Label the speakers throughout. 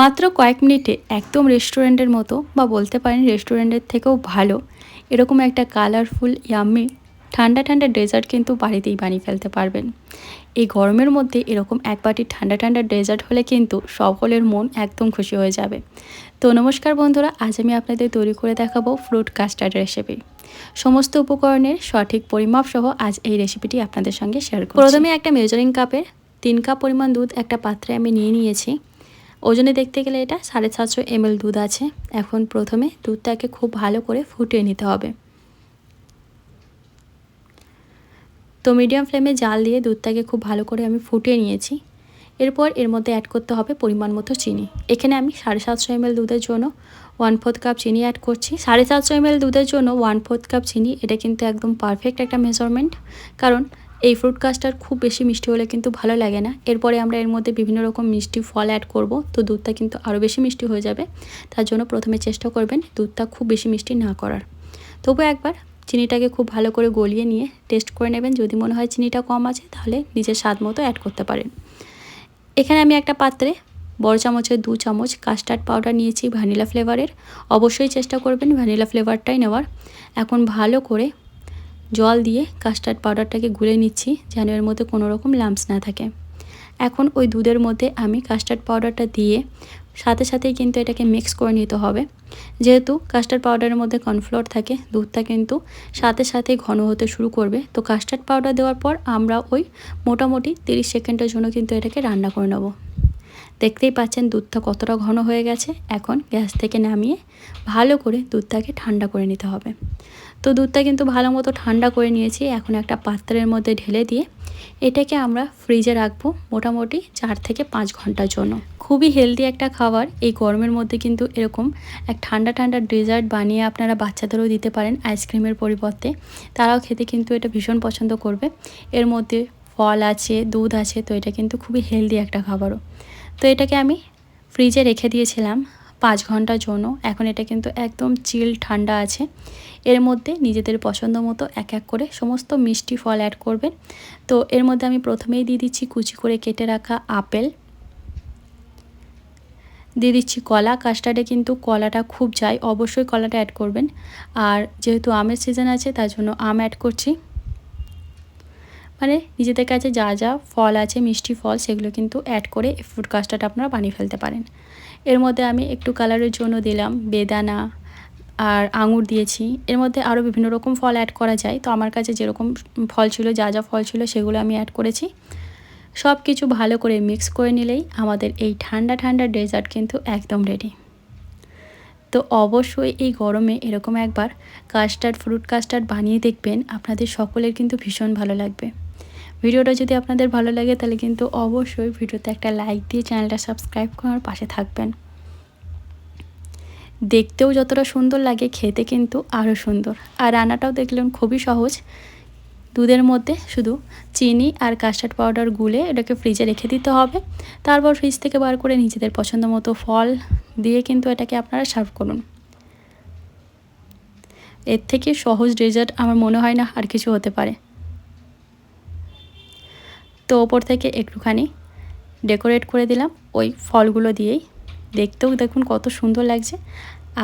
Speaker 1: মাত্র কয়েক মিনিটে একদম রেস্টুরেন্টের মতো বা বলতে পারেন রেস্টুরেন্টের থেকেও ভালো। এরকম একটা কালারফুল ইয়াম্মি ঠান্ডা ঠান্ডা ডেজার্ট কিন্তু বাড়িতেই বানিয়ে ফেলতে পারবেন। এই গরমের মধ্যে এরকম এক বাটি ঠান্ডা ঠান্ডা ডেজার্ট হলে কিন্তু সকলের মন একদম খুশি হয়ে যাবে। তো নমস্কার বন্ধুরা, আজ আমি আপনাদের তৈরি করে দেখাবো ফ্রুট কাস্টার্ড রেসিপি সমস্ত উপকরণের সঠিক পরিমাপ সহ আজ এই রেসিপিটি আপনাদের সঙ্গে শেয়ার করব প্রথমে একটা মেজারিং কাপে তিন কাপ পরিমাণ দুধ, একটা পাত্রে আমি নিয়ে নিয়েছি। ওজনে দেখতে গেলে এটা সাড়ে সাতশো এমএল দুধ আছে। এখন প্রথমে দুধটাকে খুব ভালো করে ফুটিয়ে নিতে হবে। তো মিডিয়াম ফ্লেমে জাল দিয়ে দুধটাকে খুব ভালো করে আমি ফুটিয়ে নিয়েছি। এরপর এর মধ্যে অ্যাড করতে হবে পরিমাণ মতো চিনি। এখানে আমি সাড়ে সাতশো এমএল দুধের জন্য ওয়ান ফোর্থ কাপ চিনি অ্যাড করছি। সাড়ে সাতশো এমএল দুধের জন্য ওয়ান ফোর্থ কাপ চিনি, এটা কিন্তু একদম পারফেক্ট একটা মেজারমেন্ট কারণ এই ফ্রুট কাস্টার খুব বেশি মিষ্টি হলে কিন্তু ভালো লাগে না। এরপরে আমরা এর মধ্যে বিভিন্ন রকম মিষ্টি ফল অ্যাড করব। তো দুধটা কিন্তু আরও বেশি মিষ্টি হয়ে যাবে। তার জন্য প্রথমে চেষ্টা করবেন দুধটা খুব বেশি মিষ্টি না করার। তবু একবার চিনিটাকে খুব ভালো করে গলিয়ে নিয়ে টেস্ট করে নেবেন। যদি মনে হয় চিনিটা কম আছে, তাহলে নিজের স্বাদ মতো অ্যাড করতে পারেন। এখানে আমি একটা পাত্রে বড় চামচের দু চামচ কাস্টার্ড পাউডার নিয়েছি ভ্যানিলা ফ্লেভারের অবশ্যই চেষ্টা করবেন ভ্যানিলা ফ্লেভারটাই নেওয়ার। এখন ভালো করে জল দিয়ে কাস্টার্ড পাউডারটাকে গুলে নিচ্ছি যেন এর মধ্যে কোনো রকম লাম্পস না থাকে। এখন ওই দুধের মধ্যে আমি কাস্টার্ড পাউডারটা দিয়ে সাথে সাথেই কিন্তু এটাকে মিক্স করে নিতে হবে। যেহেতু কাস্টার্ড পাউডারের মধ্যে কর্নফ্লোর থাকে, দুধটা কিন্তু সাথে সাথেই ঘন হতে শুরু করবে। তো কাস্টার্ড পাউডার দেওয়ার পর আমরা ওই মোটামুটি তিরিশ সেকেন্ডের জন্য কিন্তু এটাকে রান্না করে নেব। দেখতেই পাচ্ছেন দুধটা কতটা ঘন হয়ে গেছে। এখন গ্যাস থেকে নামিয়ে ভালো করে দুধটাকে ঠান্ডা করে নিতে হবে। তো দুধটা কিন্তু ভালো মতো ঠান্ডা করে নিয়েছি। এখন একটা পাত্রের মধ্যে ঢেলে দিয়ে এটাকে আমরা ফ্রিজে রাখব মোটামুটি চার থেকে পাঁচ ঘণ্টার জন্য। খুবই হেলদি একটা খাবার। এই গরমের মধ্যে কিন্তু এরকম এক ঠান্ডা ঠান্ডা ডেজার্ট বানিয়ে আপনারা বাচ্চাদেরও দিতে পারেন আইসক্রিমের পরিবর্তে। তারাও খেতে কিন্তু এটা ভীষণ পছন্দ করবে। এর মধ্যে ফল আছে, দুধ আছে, তো এটা কিন্তু খুবই হেলদি একটা খাবারও। তো এটাকে আমি ফ্রিজে রেখে দিয়েছিলাম পাঁচ ঘণ্টার জন্য। এখন এটা কিন্তু একদম চিল ঠান্ডা আছে। এর মধ্যে নিজেদের পছন্দ মতো এক এক করে সমস্ত মিষ্টি ফল অ্যাড করবেন। তো এর মধ্যে আমি প্রথমেই দিয়ে দিচ্ছি কুচি করে কেটে রাখা আপেল। দিয়ে দিচ্ছি কলা। কাস্টার্ডে কিন্তু কলাটা খুব যায়। অবশ্যই কলাটা অ্যাড করবেন। আর যেহেতু আমের সিজন আছে, তার জন্য আম অ্যাড করছি। মানে নিজেদের কাছে যা যা ফল আছে, মিষ্টি ফল, সেগুলো কিন্তু অ্যাড করে ফ্রুট কাস্টার্ড আপনারা বানিয়ে ফেলতে পারেন। এর মধ্যে আমি একটু কালারের জন্য দিলাম বেদানা আর আঙুর দিয়েছি। এর মধ্যে আরও বিভিন্ন রকম ফল অ্যাড করা যায়। তো আমার কাছে যেরকম ফল ছিল, যা যা ফল ছিল, সেগুলো আমি অ্যাড করেছি। সব কিছু ভালো করে মিক্স করে নিলেই আমাদের এই ঠান্ডা ঠান্ডা ডেজার্ট কিন্তু একদম রেডি তো অবশ্যই এই গরমে এরকম একবার কাস্টার্ড ফ্রুট কাস্টার্ড বানিয়ে দেখবেন। আপনাদের সকলের কিন্তু ভীষণ ভালো লাগবে। ভিডিওটা যদি আপনাদের ভালো লাগে, তাহলে কিন্তু অবশ্যই ভিডিওতে একটা লাইক দিয়ে চ্যানেলটা সাবস্ক্রাইব করার পাশে থাকবেন। দেখতেও যতটা সুন্দর লাগে, খেতে কিন্তু আরও সুন্দর। আর রান্নাটাও দেখলেন খুবই সহজ। দুধের মধ্যে শুধু চিনি আর কাস্টার্ড পাউডার গুলে এটাকে ফ্রিজে রেখে দিতে হবে। তারপর ফ্রিজ থেকে বার করে নিজেদের পছন্দ মতো ফল দিয়ে কিন্তু এটাকে আপনারা সার্ভ করুন। এর থেকে সহজ ডেজার্ট আমার মনে হয় না আর কিছু হতে পারে। তো ওপর থেকে একটুখানি ডেকোরেট করে দিলাম ওই ফলগুলো দিয়েই। দেখতেও দেখুন কত সুন্দর লাগছে।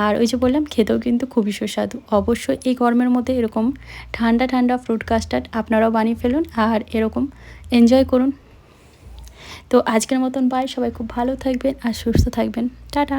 Speaker 1: আর ওই যে বললাম, খেতেও কিন্তু খুবই সুস্বাদু। অবশ্যই এই গরমের মধ্যে এরকম ঠান্ডা ঠান্ডা ফ্রুট কাস্টার্ড আপনারাও বানিয়ে ফেলুন আর এরকম এনজয় করুন। তো আজকের মতন বাই সবাই খুব ভালো থাকবেন আর সুস্থ থাকবেন। টাটা।